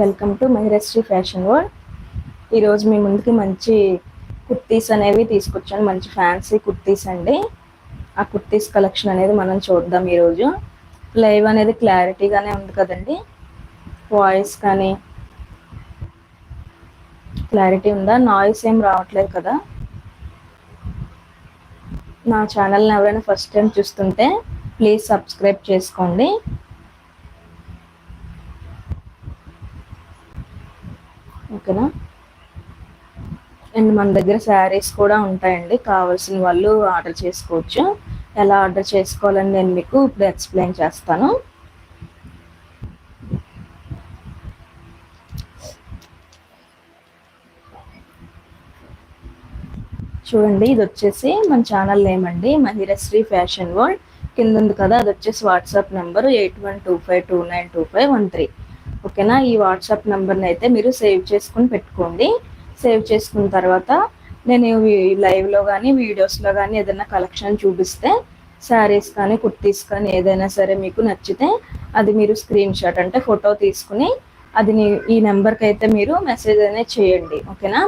Welcome to Mahirasri fashion world ఈరోజు మీ ముందుకి మంచి కుర్తీస్ అనేవి తీసుకొచ్చాను. మంచి ఫ్యాన్సీ కుర్తీస్ అండి. ఆ కుర్తీస్ కలెక్షన్ అనేది మనం చూద్దాం ఈరోజు. లైవ్ అనేది క్లారిటీగానే ఉంది కదండి. వాయిస్ కానీ క్లారిటీ ఉందా? నాయిస్ ఏం రావట్లేదు కదా. నా ఛానల్ని ఎవరైనా ఫస్ట్ టైం చూస్తుంటే ప్లీజ్ సబ్స్క్రైబ్ చేసుకోండి. ఓకేనా అండ్ మన దగ్గర శారీస్ కూడా ఉంటాయండి. కావాల్సిన వాళ్ళు ఆర్డర్ చేసుకోవచ్చు. ఎలా ఆర్డర్ చేసుకోవాలని నేను మీకు ఇప్పుడు ఎక్స్ప్లెయిన్ చేస్తాను. చూడండి ఇది వచ్చేసి మన ఛానల్ నేమ్ అండి. Mahirasri fashion world. కింద ఉంది కదా అది వచ్చేసి WhatsApp number eight one two five two nine two five one three. ఓకేనా? ఈ వాట్సాప్ నెంబర్ని అయితే మీరు సేవ్ చేసుకుని పెట్టుకోండి. సేవ్ చేసుకున్న తర్వాత నేను లైవ్లో కానీ వీడియోస్లో కానీ ఏదైనా కలెక్షన్ చూపిస్తే శారీస్ కానీ కుర్తీస్ కానీ ఏదైనా సరే మీకు నచ్చితే అది మీరు స్క్రీన్ షాట్ అంటే ఫోటో తీసుకుని అది ఈ నెంబర్కి అయితే మీరు మెసేజ్ అనేది చేయండి. ఓకేనా?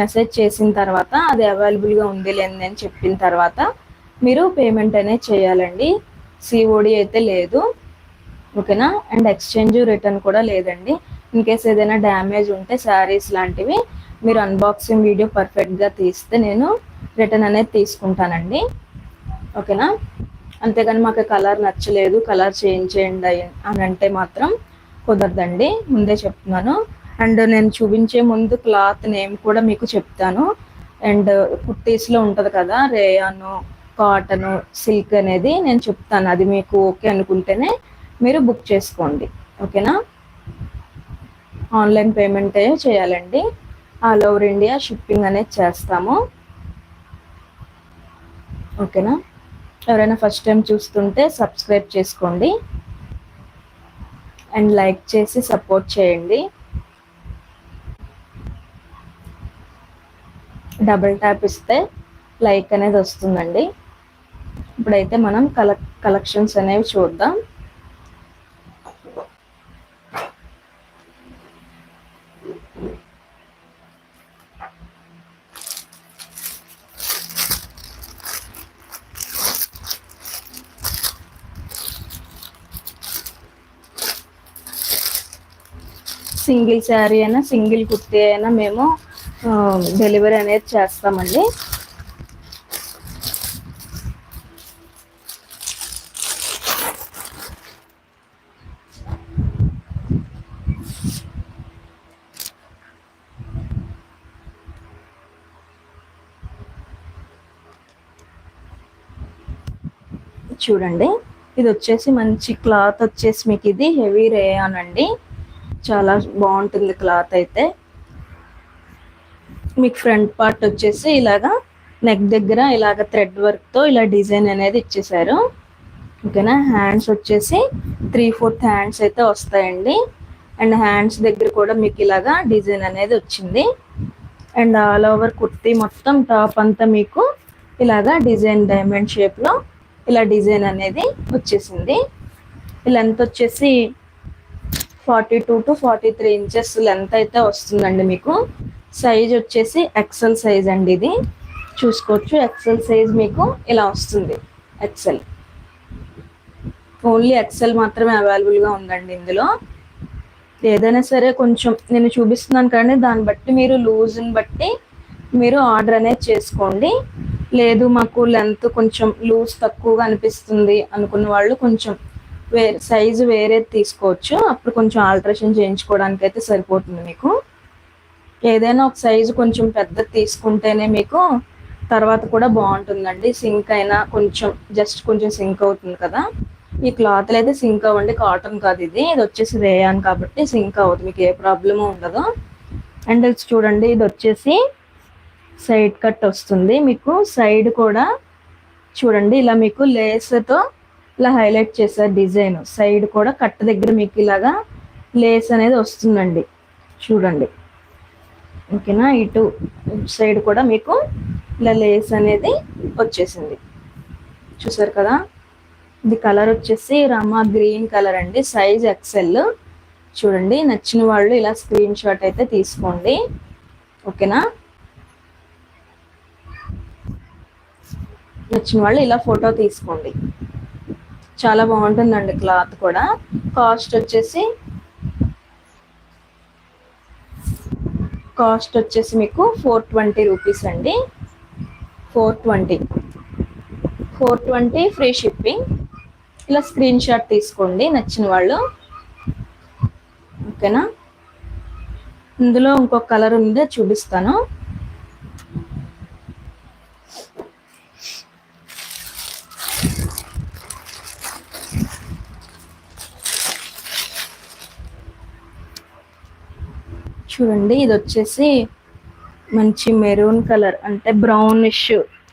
మెసేజ్ చేసిన తర్వాత అది అవైలబుల్గా ఉంది లేని అని చెప్పిన తర్వాత మీరు పేమెంట్ అనేది చేయాలండి. సిఓడి అయితే లేదు. ఓకేనా? అండ్ ఎక్స్చేంజ్ రిటర్న్ కూడా లేదండి. ఇన్ కేస్ ఏదైనా డ్యామేజ్ ఉంటే శారీస్ లాంటివి మీరు అన్బాక్సింగ్ వీడియో పర్ఫెక్ట్గా తీస్తే నేను రిటర్న్ అనేది తీసుకుంటానండి. ఓకేనా? అంతేగాని మాకు కలర్ నచ్చలేదు కలర్ చేంజ్ చేయండి అని అంటే మాత్రం కుదరదండి. ముందే చెప్తున్నాను. అండ్ నేను చూపించే ముందు క్లాత్ నేమ్ కూడా మీకు చెప్తాను. అండ్ కుర్తీస్లో ఉంటుంది కదా రేయాను కాటన్ సిల్క్ అనేది నేను చెప్తాను. అది మీకు ఓకే అనుకుంటేనే మీరు బుక్ చేసుకోండి. ఓకేనా ఆన్లైన్ పేమెంట్ చేయాలండి. ఆల్ ఓవర్ ఇండియా షిప్పింగ్ అనేది చేస్తాము. ఓకేనా ఎవరైనా ఫస్ట్ టైం చూస్తుంటే సబ్స్క్రైబ్ చేసుకోండి. అండ్ లైక్ చేసి సపోర్ట్ చేయండి. డబుల్ ట్యాప్ ఇస్తే లైక్ అనేది వస్తుందండి. ఇప్పుడైతే మనం కలె కలెక్షన్స్ అనేవి చూద్దాం. సింగిల్ శారీ అయినా సింగిల్ కుర్తీ అయినా మేము డెలివరీ అనేది చేస్తామండి. చూడండి ఇది వచ్చేసి మంచి క్లాత్ వచ్చేసి మీకు ఇది హెవీ రేయాన్ అండి. చాలా బాగుంటుంది క్లాత్ అయితే. మీకు ఫ్రంట్ పార్ట్ వచ్చేసి ఇలాగా నెక్ దగ్గర ఇలాగ థ్రెడ్ వర్క్తో ఇలా డిజైన్ అనేది ఇచ్చేసారు. ఓకేనా? హ్యాండ్స్ వచ్చేసి త్రీ ఫోర్త్ హ్యాండ్స్ అయితే వస్తాయండి. అండ్ హ్యాండ్స్ దగ్గర కూడా మీకు ఇలాగా డిజైన్ అనేది వచ్చింది. అండ్ ఆల్ ఓవర్ కుర్తీ మొత్తం టాప్ అంతా మీకు ఇలాగా డిజైన్ డైమండ్ షేప్లో ఇలా డిజైన్ అనేది వచ్చేసింది. లెంత్ వచ్చేసి forty two to forty three inches length అయితే వస్తుందండి మీకు. సైజ్ వచ్చేసి ఎక్సెల్ సైజ్ అండి ఇది. చూసుకోవచ్చు ఎక్సెల్ సైజ్ మీకు ఇలా వస్తుంది. ఎక్సెల్ ఓన్లీ ఎక్సెల్ మాత్రమే అవైలబుల్గా ఉందండి ఇందులో. ఏదైనా సరే కొంచెం నేను చూపిస్తున్నాను కానీ దాన్ని బట్టి మీరు లూజ్ని బట్టి మీరు ఆర్డర్ అనేది చేసుకోండి. లేదు మాకు లెంత్ కొంచెం లూజ్ తక్కువగా అనిపిస్తుంది అనుకున్న వాళ్ళు కొంచెం వేరే సైజు వేరే తీసుకోవచ్చు. అప్పుడు కొంచెం ఆల్ట్రేషన్ చేయించుకోవడానికి అయితే సరిపోతుంది మీకు. ఏదైనా ఒక సైజు కొంచెం పెద్ద తీసుకుంటేనే మీకు తర్వాత కూడా బాగుంటుందండి. సింక్ అయినా కొంచెం జస్ట్ కొంచెం సింక్ అవుతుంది కదా. ఈ క్లాత్లు అయితే సింక్ అవ్వండి. కాటన్ కాదు ఇది. ఇది వచ్చేసి రేయాన్ కాబట్టి సింక్ అవ్వదు. మీకు ఏ ప్రాబ్లము ఉండదు. అండ్ చూడండి. ఇది వచ్చేసి సైడ్ కట్ వస్తుంది. మీకు సైడ్ కూడా చూడండి. ఇలా మీకు లేస్తో ఇలా హైలైట్ చేశారు డిజైన్ సైడ్ కూడా కట్ దగ్గర మీకు ఇలాగా లేస్ అనేది వస్తుందండి. చూడండి. ఓకేనా? ఇటు సైడ్ కూడా మీకు ఇలా లేస్ అనేది వచ్చేసింది. చూసారు కదా? ఇది కలర్ వచ్చేసి రమా గ్రీన్ కలర్ అండి. సైజ్ ఎక్సెల్ చూడండి. నచ్చిన వాళ్ళు ఇలా స్క్రీన్ షాట్ అయితే తీసుకోండి. ఓకేనా? నచ్చిన వాళ్ళు ఇలా ఫోటో తీసుకోండి. చాలా బాగుంటుందండి క్లాత్ కూడా. కాస్ట్ వచ్చేసి కాస్ట్ వచ్చేసి మీకు ఫోర్ ట్వంటీ రూపీస్ అండి. Four twenty. Four twenty free shipping. ఇలా స్క్రీన్ షాట్ తీసుకోండి నచ్చిన వాళ్ళు. ఓకేనా? ఇందులో ఇంకొక కలర్ ఉంది చూపిస్తాను. చూడండి ఇది వచ్చేసి మంచి మెరూన్ కలర్ అంటే బ్రౌనిష్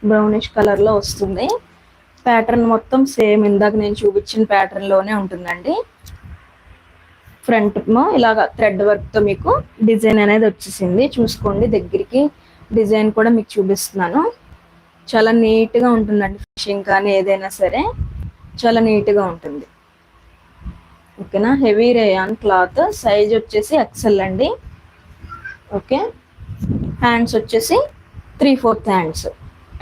బ్రౌనిష్ కలర్లో వస్తుంది. ప్యాటర్న్ మొత్తం సేమ్ ఇందాక నేను చూపించిన ప్యాటర్న్లోనే ఉంటుందండి. ఫ్రంట్ ఇలాగ థ్రెడ్ వర్క్తో మీకు డిజైన్ అనేది వచ్చేసింది. చూసుకోండి దగ్గరికి డిజైన్ కూడా మీకు చూపిస్తున్నాను. చాలా నీట్గా ఉంటుందండి ఫిషింగ్ కానీ ఏదైనా సరే. చాలా నీట్గా ఉంటుంది. ఓకేనా? హెవీ రేయాన్ క్లాత్ సైజ్ వచ్చేసి ఎక్సెల్ అండి. ఓకే? హ్యాండ్స్ వచ్చేసి three fourth hands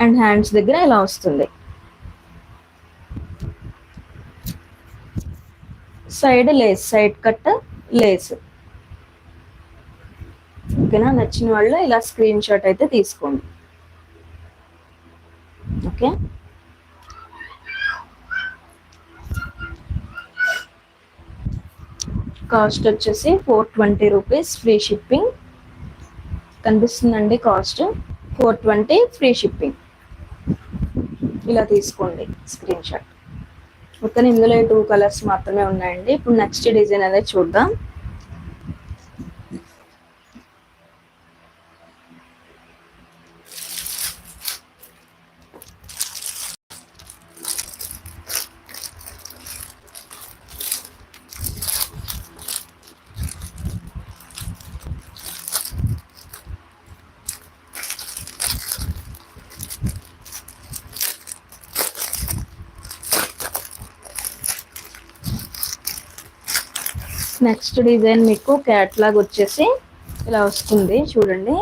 and hands దగ్గర ఇలా వస్తుంది. Side lace side cut lace ఓకేనా? నచ్చిన వాళ్ళు ఇలా స్క్రీన్ షాట్ అయితే తీసుకోండి. ఓకే? కాస్ట్ వచ్చేసి four twenty rupees free shipping కనిపిస్తుందండి cost four twenty free shipping. ఇలా తీసుకోండి స్క్రీన్ షాట్. మొత్తం ఇందులో టూ కలర్స్ మాత్రమే ఉన్నాయండి. ఇప్పుడు నెక్స్ట్ డిజైన్ అనేది చూద్దాం. నెక్స్ట్ డిజైన్ మీకు క్యాట్లాగ్ వచ్చేసి ఇలా వస్తుంది. చూడండి.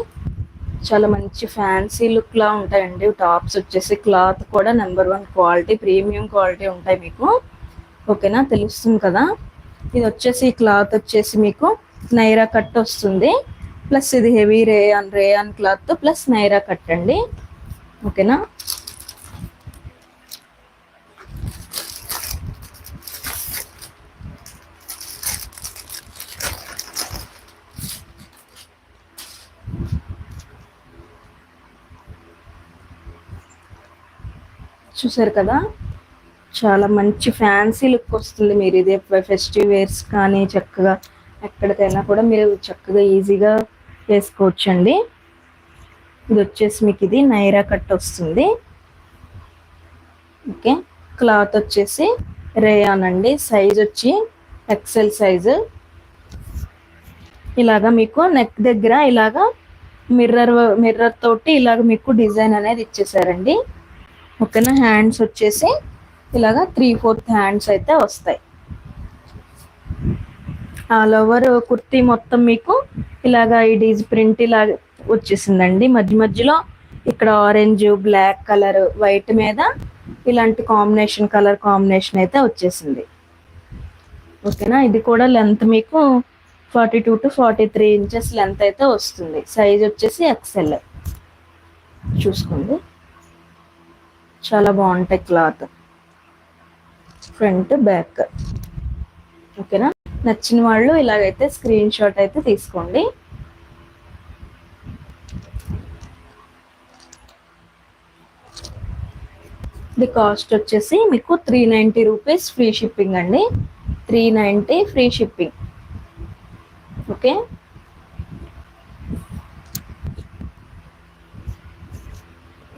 చాలా మంచి ఫ్యాన్సీ లుక్లా ఉంటాయండి. టాప్స్ వచ్చేసి క్లాత్ కూడా number one quality premium quality ఉంటాయి మీకు. ఓకేనా తెలుస్తుంది కదా? ఇది వచ్చేసి క్లాత్ వచ్చేసి మీకు నైరా కట్ వస్తుంది. ప్లస్ ఇది heavy rayon rayon cloth plus Naira cut అండి. ఓకేనా చూసారు కదా? చాలా మంచి ఫ్యాన్సీ లుక్ వస్తుంది మీరు. ఇదే ఫెస్టివ్ వేర్స్ కానీ చక్కగా ఎక్కడికైనా కూడా మీరు చక్కగా ఈజీగా వేసుకోవచ్చండి. ఇది వచ్చేసి మీకు ఇది నైరా కట్ వస్తుంది. ఓకే. క్లాత్ వచ్చేసి రేయాన్ అండి. సైజ్ వచ్చి ఎక్సెల్ సైజు. ఇలాగా మీకు నెక్ దగ్గర ఇలాగా మిర్రర్ మిర్రర్ తోటి ఇలాగ మీకు డిజైన్ అనేది ఇచ్చేసారండి. ఓకేనా హ్యాండ్స్ వచ్చేసి ఇలాగా త్రీ ఫోర్త్ హ్యాండ్స్ అయితే వస్తాయి. ఆల్ ఓవర్ కుర్తీ మొత్తం మీకు ఇలాగా ఈ డీజ్ ప్రింట్ ఇలా వచ్చేసిందండి. మధ్య మధ్యలో ఇక్కడ ఆరెంజ్ బ్లాక్ కలర్ వైట్ మీద ఇలాంటి కాంబినేషన్ కలర్ కాంబినేషన్ అయితే వచ్చేసింది. ఓకేనా ఇది కూడా లెంత్ మీకు forty two to forty three inches length అయితే వస్తుంది. సైజ్ వచ్చేసి ఎక్సెల్ చూసుకోండి. చాలా బాగుంటాయి క్లాత్. Front back. ఓకేనా? నచ్చిన వాళ్ళు ఇలాగైతే స్క్రీన్ షాట్ అయితే తీసుకోండి. ఇది కాస్ట్ వచ్చేసి మీకు three ninety rupees free shipping అండి. Three ninety free shipping. Okay?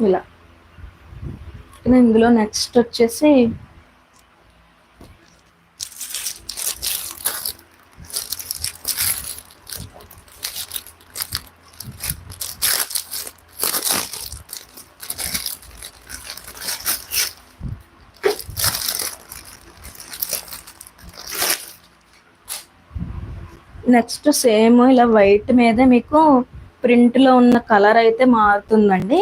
ఇలా. ఇందులో నెక్స్ట్ వచ్చేసి నెక్స్ట్ సేమ్ ఇలా వైట్ మీద మీకు ప్రింట్లో ఉన్న కలర్ అయితే మారుతుందండి.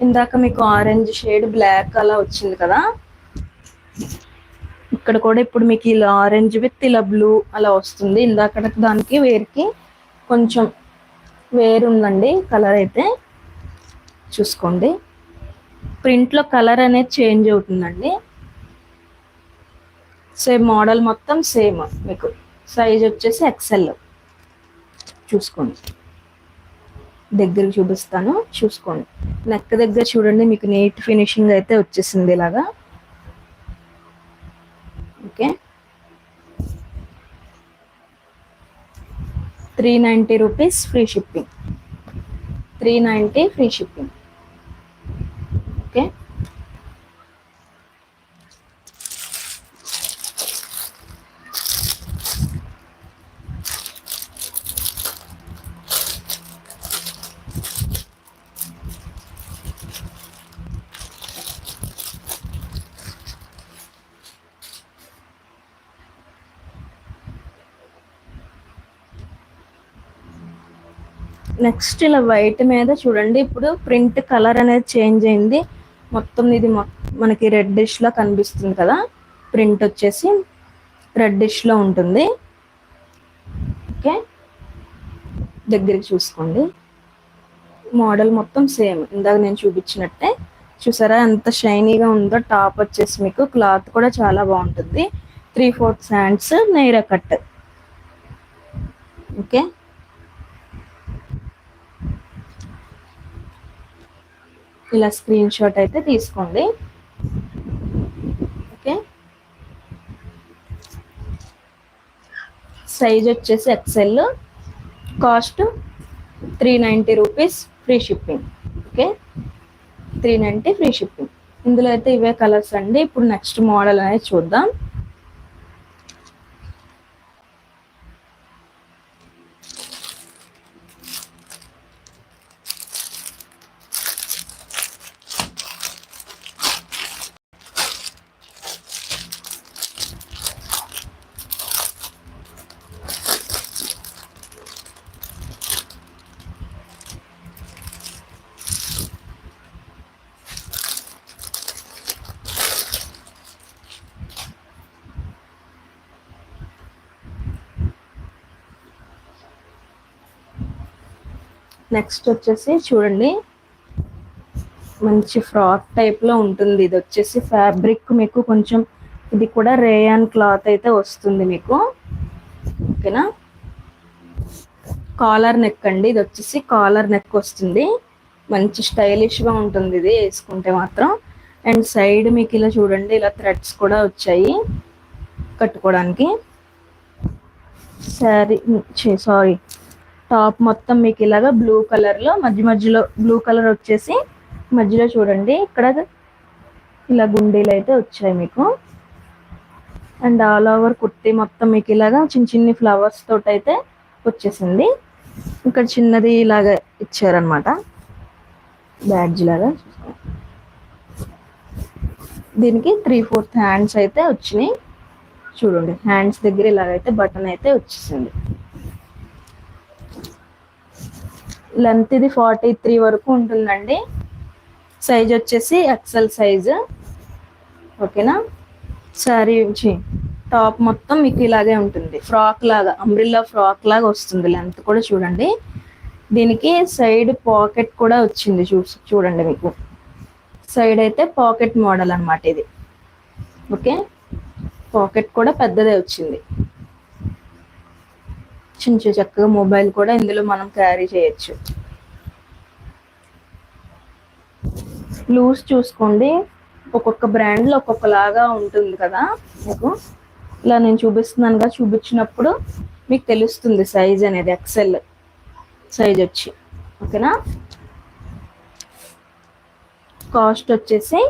ఇందాక మీకు ఆరెంజ్ షేడ్ బ్లాక్ అలా వచ్చింది కదా? ఇక్కడ కూడా ఇప్పుడు మీకు ఇలా ఆరెంజ్ విత్ ఇలా బ్లూ అలా వస్తుంది. ఇందాక దానికి వేరుకి కొంచెం వేరు ఉందండి కలర్ అయితే. చూసుకోండి. ప్రింట్లో కలర్ అనేది చేంజ్ అవుతుందండి. సేమ్ మోడల్ మొత్తం సేమ్ మీకు. సైజ్ వచ్చేసి ఎక్సెల్ చూసుకోండి. దగ్గరికి చూపిస్తాను. చూసుకోండి. నెక్ దగ్గర చూడండి మీకు నీట్ ఫినిషింగ్ అయితే వచ్చేసింది ఇలాగా. Okay. Three ninety rupees free shipping. Three ninety free shipping okay next ఇలా వైట్ మీద చూడండి ఇప్పుడు ప్రింట్ కలర్ అనేది చేంజ్ అయింది. మొత్తం ఇది మనకి రెడ్డిష్లో కనిపిస్తుంది కదా. ప్రింట్ వచ్చేసి రెడ్డిష్లో ఉంటుంది. ఓకే. దగ్గరికి చూసుకోండి. మోడల్ మొత్తం సేమ్. ఇందాక నేను చూపించినట్టే. చూసారా ఎంత షైనీగా ఉందో. టాప్ వచ్చేసి మీకు క్లాత్ కూడా చాలా బాగుంటుంది. Three fourth hands Naira cut. Okay. ఇలా స్క్రీన్ షాట్ అయితే తీసుకోండి. ఓకే. సైజ్ వచ్చేసి XL cost three ninety rupees free shipping okay. Three ninety free shipping ఇందులో అయితే ఇవే కలర్స్ అండి. ఇప్పుడు నెక్స్ట్ మోడల్ అనేది చూద్దాం. నెక్స్ట్ వచ్చేసి చూడండి. మంచి ఫ్రాక్ టైప్లో ఉంటుంది. ఇది వచ్చేసి ఫ్యాబ్రిక్ మీకు కొంచెం ఇది కూడా రేయాన్ క్లాత్ అయితే వస్తుంది మీకు. ఓకేనా కాలర్ నెక్ అండి. ఇది వచ్చేసి కాలర్ నెక్ వస్తుంది. మంచి స్టైలిష్గా ఉంటుంది ఇది వేసుకుంటే మాత్రం. అండ్ సైడ్ మీకు ఇలా చూడండి. ఇలా థ్రెడ్స్ కూడా వచ్చాయి కట్టుకోవడానికి. శారీ సారీ టాప్ మొత్తం మీకు ఇలాగా బ్లూ కలర్లో మధ్య మధ్యలో బ్లూ కలర్ వచ్చేసి మధ్యలో చూడండి. ఇక్కడ ఇలా గుండీలు అయితే వచ్చాయి మీకు. అండ్ ఆల్ ఓవర్ కుర్తీ మొత్తం మీకు ఇలాగా చిన్న చిన్ని ఫ్లవర్స్ తోటి అయితే వచ్చేసింది. ఇక్కడ చిన్నది ఇలాగ ఇచ్చారనమాట బ్యాడ్జ్ లాగా. దీనికి త్రీ ఫోర్త్ హ్యాండ్స్ అయితే వచ్చినాయి. చూడండి హ్యాండ్స్ దగ్గర ఇలాగైతే బటన్ అయితే వచ్చేసింది. లెంత్ ఇది ఫార్టీ త్రీ వరకు ఉంటుందండి. సైజ్ వచ్చేసి ఎక్సెల్ సైజ్. ఓకేనా? సారీ టాప్ మొత్తం మీకు ఇలాగే ఉంటుంది. ఫ్రాక్ లాగా అంబ్రిల్లా ఫ్రాక్ లాగా వస్తుంది లెంత్ కూడా చూడండి. దీనికి సైడ్ పాకెట్ కూడా వచ్చింది చూ చూడండి మీకు. సైడ్ అయితే పాకెట్ మోడల్ అనమాట ఇది. ఓకే? పాకెట్ కూడా పెద్దదే వచ్చింది. చిన్న చక్కగా మొబైల్ కూడా ఇందులో మనం క్యారీ చేయొచ్చు. లూస్ చూసుకోండి. ఒక్కొక్క బ్రాండ్లో ఒక్కొక్కలాగా ఉంటుంది కదా మీకు. ఇలా నేను చూపిస్తున్నానుగా చూపించినప్పుడు మీకు తెలుస్తుంది సైజ్ అనేది ఎక్సెల్ సైజ్ వచ్చి. ఓకేనా? కాస్ట్ వచ్చేసి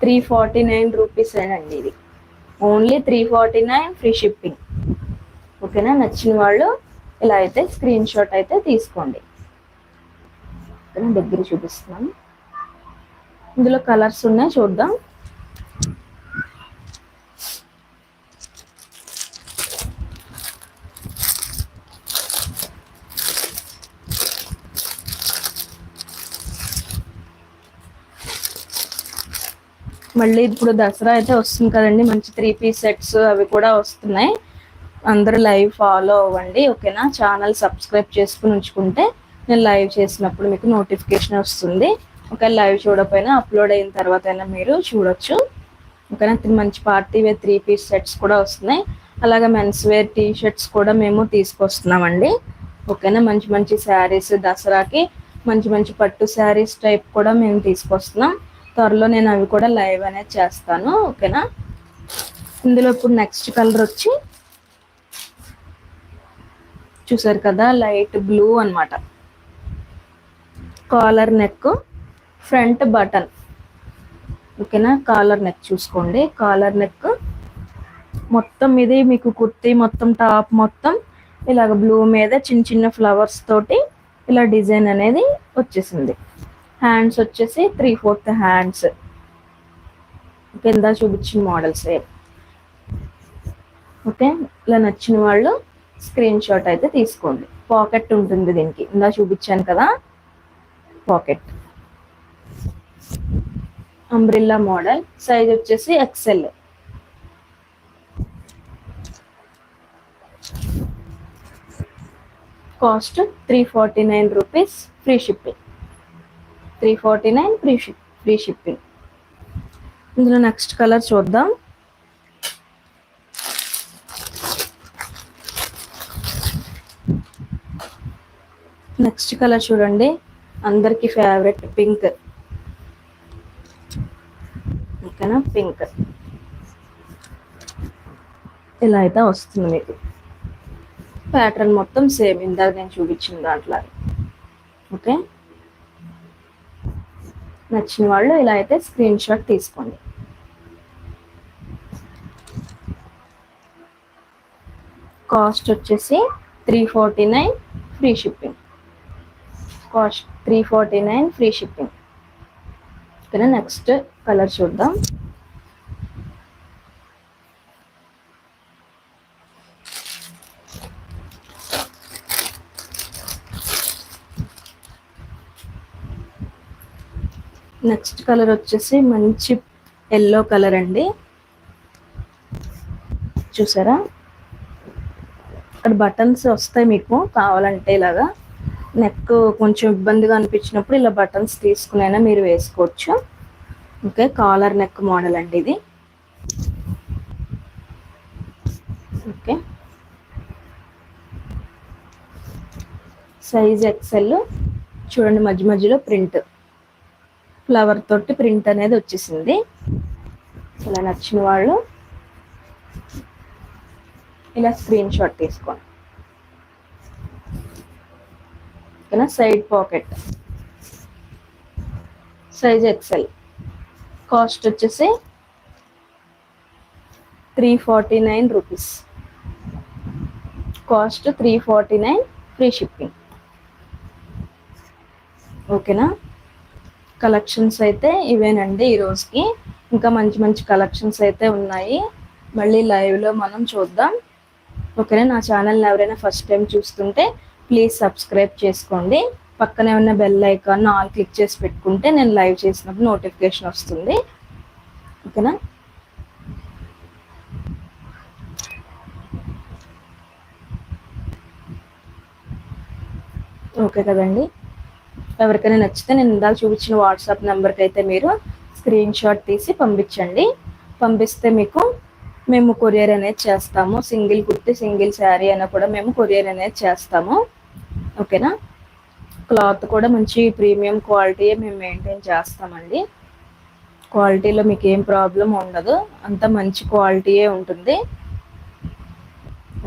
త్రీ ఫార్టీ నైన్ రూపీస్ అండి ఇది. Only three forty nine free shipping. ఓకేనా? నచ్చిన వాళ్ళు ఇలా అయితే స్క్రీన్ షాట్ అయితే తీసుకోండి. దగ్గర చూపిస్తున్నాను. ఇందులో కలర్స్ ఉన్నాయి చూద్దాం. మళ్ళీ ఇప్పుడు దసరా అయితే వస్తుంది కదండి. మంచి త్రీ పీస్ సెట్స్ అవి కూడా వస్తున్నాయి. అందరూ లైవ్ ఫాలో అవ్వండి ఓకేనా? ఛానల్ సబ్స్క్రైబ్ చేసుకుని ఉంచుకుంటే నేను లైవ్ చేసినప్పుడు మీకు నోటిఫికేషన్ వస్తుంది. ఒకవేళ లైవ్ చూడకపోయినా అప్లోడ్ అయిన తర్వాత అయినా మీరు చూడొచ్చు. ఓకేనా? మంచి party wear three piece sets కూడా వస్తున్నాయి. అలాగే మెన్స్ వేర్ టీ షర్ట్స్ కూడా మేము తీసుకొస్తున్నామండి. ఓకేనా? మంచి మంచి శారీస్ దసరాకి మంచి మంచి పట్టు శారీస్ టైప్ కూడా మేము తీసుకొస్తున్నాం. త్వరలో నేను అవి కూడా లైవ్ అనేది చేస్తాను. ఓకేనా? ఇందులో ఇప్పుడు నెక్స్ట్ కలర్ వచ్చి చూసారు కదా లైట్ బ్లూ అనమాట కాలర్ నెక్ ఫ్రంట్ బటన్. ఓకేనా? కాలర్ నెక్ చూసుకోండి. కాలర్ నెక్ మొత్తం ఇది మీకు కుర్తీ మొత్తం టాప్ మొత్తం ఇలాగ బ్లూ మీద చిన్న చిన్న ఫ్లవర్స్ తోటి ఇలా డిజైన్ అనేది వచ్చేసింది. హ్యాండ్స్ వచ్చేసి త్రీ ఫోర్త్ హ్యాండ్స్. కింద చూపించిన మోడల్స్ ఓకే? ఇలా నచ్చిన వాళ్ళు స్క్రీన్ షాట్ అయితే తీసుకోండి. పాకెట్ ఉంటుంది దీనికి. ఇందా చూపించాను కదా? పాకెట్. Umbrella model. సైజ్ వచ్చేసి XL cost three forty nine rupees free shipping. Three forty nine free ship free shipping. ఇందులో నెక్స్ట్ కలర్ చూద్దాం. నెక్స్ట్ కలర్ చూడండి. అందరికి ఫేవరెట్ పింక్ ఓకేనా పింక్ ఇలా అయితే వస్తుంది మీకు. ప్యాటర్న్ మొత్తం సేమ్ ఇందాక నేను చూపించిన దాంట్లో. ఓకే నచ్చిన వాళ్ళు ఇలా అయితే స్క్రీన్ షాట్ తీసుకోండి. కాస్ట్ వచ్చేసి three forty nine free shipping cost three forty nine free shipping ఓకేనా నెక్స్ట్ కలర్ చూద్దాం. నెక్స్ట్ కలర్ వచ్చేసి మంచి ఎల్లో కలర్ అండి. చూసారా? అక్కడ బటన్స్ వస్తాయి మీకు కావాలంటే ఇలాగా. నెక్ కొంచెం ఇబ్బందిగా అనిపించినప్పుడు ఇలా బటన్స్ తీసుకునైనా మీరు వేసుకోవచ్చు. ఓకే కాలర్ నెక్ మోడల్ అండి ఇది. ఓకే. సైజ్ ఎక్సెల్ చూడండి మధ్య మధ్యలో ప్రింట్ ఫ్లవర్ తోటి ప్రింట్ అనేది వచ్చేసింది. ఇలా నచ్చిన వాళ్ళు ఇలా స్క్రీన్ షాట్ తీసుకోండి. పక్కన side pocket. Size XL. Cost వచ్చేసి three forty nine rupees. Cost three forty nine free shipping. ఓకేనా? కలెక్షన్స్ అయితే ఇవేనండి ఈ రోజుకి. ఇంకా మంచి మంచి కలెక్షన్స్ అయితే ఉన్నాయి. మళ్ళీ లైవ్లో మనం చూద్దాం. ఓకేనా? నా ఛానల్ని ఎవరైనా ఫస్ట్ టైం చూస్తుంటే ప్లీజ్ సబ్స్క్రైబ్ చేసుకోండి. పక్కనే ఉన్న బెల్ ఐకాన్ ఆల్ క్లిక్ చేసి పెట్టుకుంటే నేను లైవ్ చేసినప్పుడు నోటిఫికేషన్ వస్తుంది. ఓకేనా? ఓకే కదండి. ఎవరికైనా నచ్చితే నేను ఇందాక చూపించిన వాట్సాప్ నెంబర్కి అయితే మీరు స్క్రీన్ షాట్ తీసి పంపించండి. పంపిస్తే మీకు మేము కొరియర్ అనేది చేస్తాము. సింగిల్ కుర్తి సింగిల్ శారీ అయినా కూడా మేము కొరియర్ అనేది చేస్తాము. ఓకేనా? క్లాత్ కూడా మంచి ప్రీమియం క్వాలిటీ మేము మెయింటైన్ చేస్తామండి. క్వాలిటీలో మీకు ఏం ప్రాబ్లం ఉండదు. అంత మంచి క్వాలిటీయే ఉంటుంది.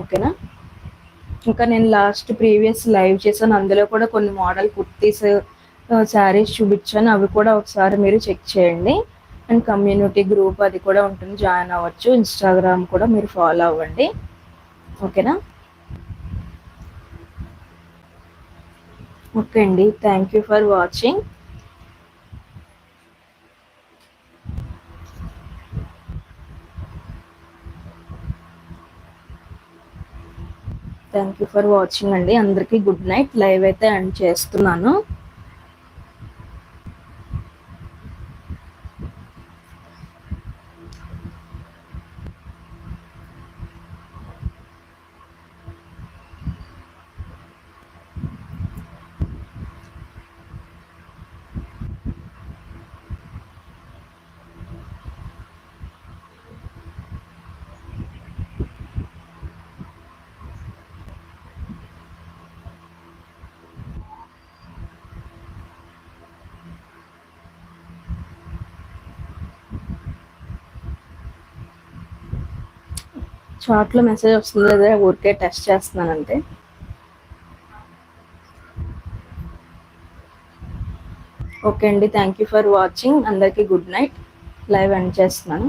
ఓకేనా? ఇంకా నేను లాస్ట్ ప్రీవియస్ లైవ్ చేశాను. అందులో కూడా కొన్ని మోడల్ కుర్తీస్ శారీస్ చూపించాను. అవి కూడా ఒకసారి మీరు చెక్ చేయండి. అండ్ కమ్యూనిటీ గ్రూప్ అది కూడా ఉంటుంది. జాయిన్ అవ్వచ్చు. ఇన్స్టాగ్రామ్ కూడా మీరు ఫాలో అవ్వండి. ఓకేనా? ఓకే అండి. Thank you for watching thank you for watching అండి. అందరికీ గుడ్ నైట్ లైవ్ అయితే ఎండ్ చేస్తున్నాను. చాట్లో మెసేజ్ వస్తుంది లేదా ఊరికే టెస్ట్ చేస్తున్నాను ఓకే అండి థ్యాంక్ యూ ఫర్ వాచింగ్ అందరికీ గుడ్ నైట్ లైవ్ ఎండ్ చేస్తున్నాను.